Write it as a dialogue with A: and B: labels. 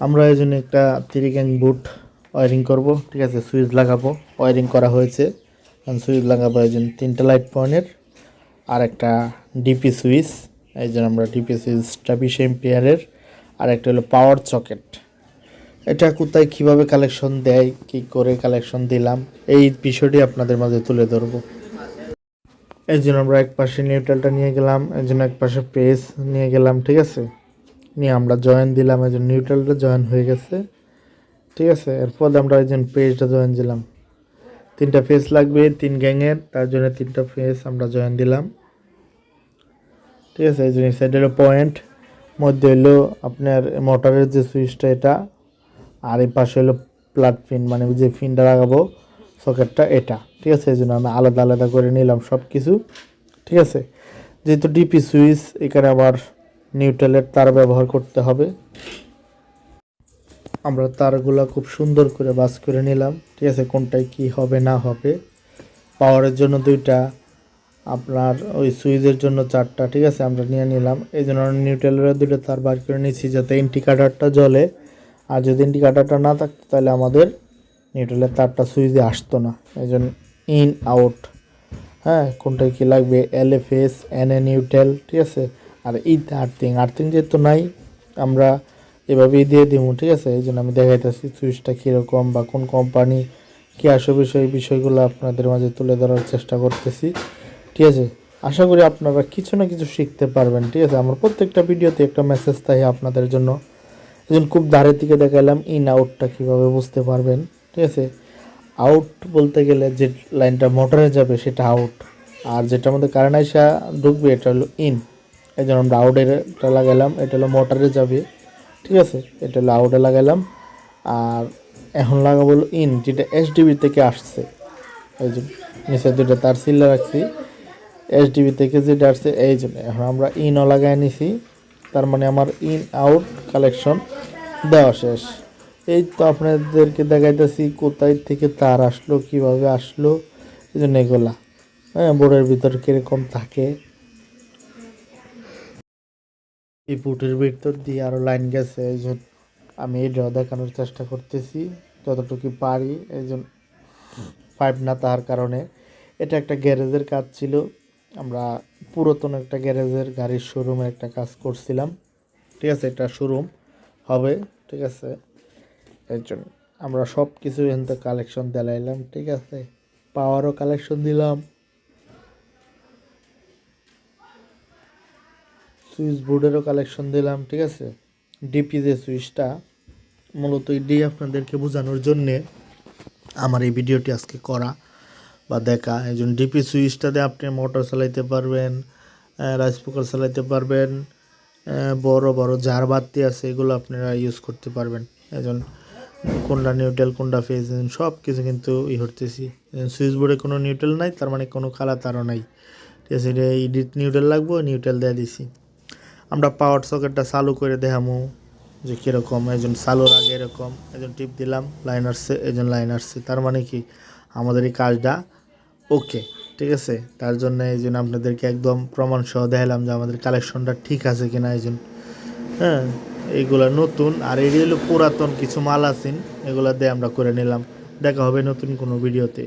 A: আমরা এই জন্য একটা থ্রি বুট ওয়ারিং করব। ঠিক আছে সুইচ লাগাবো। ওয়ারিং করা হয়েছে। সুইচ লাগাবো এই জন্য তিনটা লাইট পয়েন্টের আর একটা ডিপি সুইচ এই জন্য আমরা ডিপি সুইচটা বিশ এম্পিয়ারের আর একটা হলো পাওয়ার চকেট এটা কোথায়, কীভাবে কালেকশন দেয়, কি করে কালেকশন দিলাম, এই বিষয়টি আপনাদের মাঝে তুলে ধরবো। এই জন্য আমরা এক পাশে নিউট্রালটা নিয়ে গেলাম, এই জন্য এক পাশে পেস নিয়ে গেলাম, ঠিক আছে? নিয়ে আমরা জয়েন দিলাম, এই জন্য নিউট্রালটা জয়েন হয়ে গেছে। ঠিক আছে? এরপর আমরা এই জন্য পেজটা জয়েন দিলাম। তিনটা ফেস লাগবে, তিন গ্যাংয়ের, তার জন্য তিনটা ফেস আমরা জয়েন দিলাম। ঠিক আছে? এই জন্য সাইডের পয়েন্ট মধ্যে হলো আপনার মোটরের যে সুইচটা এটা, আর এই পাশে হলো প্লাট পিন মানে যে পিনটা লাগাবো সকেটটা এটা। ঠিক আছে? এই জন্য আমি আলাদা আলাদা করে নিলাম সব কিছু ঠিক আছে? যেহেতু ডিপি সুইচ এখানে আবার নিউট্রালের তার ব্যবহার করতে হবে। আমরা তারগুলো খুব সুন্দর করে বাস করে নিলাম। ঠিক আছে, কোনটায় কি হবে, না হবে। পাওয়ারের জন্য দুইটা, আপনার ওই সুইচের জন্য চারটা, ঠিক আছে, আমরা নিয়ে নিলাম। এই জন্য নিউট্রালের দুটো তার বার করে নিচ্ছি যাতে ইন্ডিকেটারটা জ্বলে। আর যদি ইন্ডিকেটারটা না থাকতো, তাহলে আমাদের নিউট্রালের তারটা সুইচে আসতো না। এই জন্য ইন আউট হ্যাঁ কোনটায় কী লাগবে? L F S N A neutral ঠিক আছে? আর ইথ আর্থিং আর্থিং যেহেতু নাই, আমরা এভাবেই দিয়ে দিব ঠিক আছে? এই জন্য আমি দেখাইতেছি সুইচটা কীরকম বা কোন কোম্পানি কী আসে বিষয়, বিষয়গুলো আপনাদের মাঝে তুলে ধরার চেষ্টা করতেছি, ঠিক আছে? আশা করি আপনারা কিছু না কিছু শিখতে পারবেন, ঠিক আছে? আমার প্রত্যেকটা ভিডিওতে একটা মেসেজ থাকে আপনাদের জন্য। এই জন্য খুব ধারের দিকে দেখালাম ইন আউটটা কীভাবে বুঝতে পারবেন, ঠিক আছে? আউট বলতে গেলে যে লাইনটা মোটরে যাবে, সেটা আউট আর যেটার মধ্যে কারেন্ট আইসা ঢুকবে, এটা হলো ইন এই জন্য আমরা আউটেরটা লাগালাম, এটা হলো মোটরে যাবে ঠিক আছে? এটা হলো আউটে লাগালাম, আর এখন লাগাবো ইন যেটা এসডিবি থেকে আসছে। এই যে নিচে দুটো তার সিল্লা রাখছি। এসডিবি থেকে যেটা আসছে, এই জন্য এখন আমরা ইনও লাগাই নিছি। তার মানে আমার ইন আউট কালেকশন দেওয়া শেষ। এই তো আপনাদেরকে দেখাইতেছি কোথায় থেকে তার আসলো, কীভাবে আসলো, এই জন্য এগুলা। হ্যাঁ বোর্ডের ভিতর কীরকম থাকে। এই বুটের ভিতর দিয়ে আরও লাইন গেছে, এই জন্য আমি এটাও দেখানোর চেষ্টা করতেছি, যতটুকু পারি, এই জন্য পাইপ না তার কারণে। এটা একটা গ্যারেজের কাজ ছিল, আমরা পুরাতন একটা গ্যারেজের গাড়ির শোরুমে একটা কাজ করছিলাম। ঠিক আছে, এটা শোরুম হবে, ঠিক আছে। এর জন্য আমরা সব কিছু এখান থেকে কালেকশন দিলাইলাম, ঠিক আছে। পাওয়ারও কালেকশন দিলাম। সুইচ বোর্ডেরও কালেকশন দিলাম, ঠিক আছে? ডিপি যে সুইচটা মূলত এটি আপনাদেরকে বোঝানোর জন্যে আমার এই ভিডিওটি আজকে করা বা দেখা। এই জন্য ডিপি সুইচটাতে আপনি মোটর চালাইতে পারবেন রাইস কুকার চালাইতে পারবেন বড় বড় জার বাতি আছে, এগুলো আপনারা ইউজ করতে পারবেন। এই জন্য কোনটা নিউট্রাল কোনটা ফেজ সব কিছু কিন্তু ই করতেছি সুইচ বোর্ডে কোনো নিউট্রাল নাই, তার মানে কোনো কালা তারও নাই। ঠিক আছে এটা ইডিট নিউট্রাল লাগবো নিউট্রাল দিয়ে দিছি। আমরা পাওয়ার সকেটটা চালু করে দেখামো, যে কীরকম, একজন চালুর আগে এরকম, একজন টিপ দিলাম লাইন আসছে, একজন লাইন আসছে, তার মানে কি? আমাদের এই কাজটা ওকে ঠিক আছে? তার জন্য এই জন্য আপনাদেরকে একদম প্রমাণ সহ দেখালাম যে আমাদের কালেকশনটা ঠিক আছে কিনা এই জন্য। হ্যাঁ এইগুলো নতুন, আর এটি হলো পুরাতন কিছু মাল আছেন এগুলো দিয়ে আমরা করে নিলাম। দেখা হবে নতুন কোনো ভিডিওতে।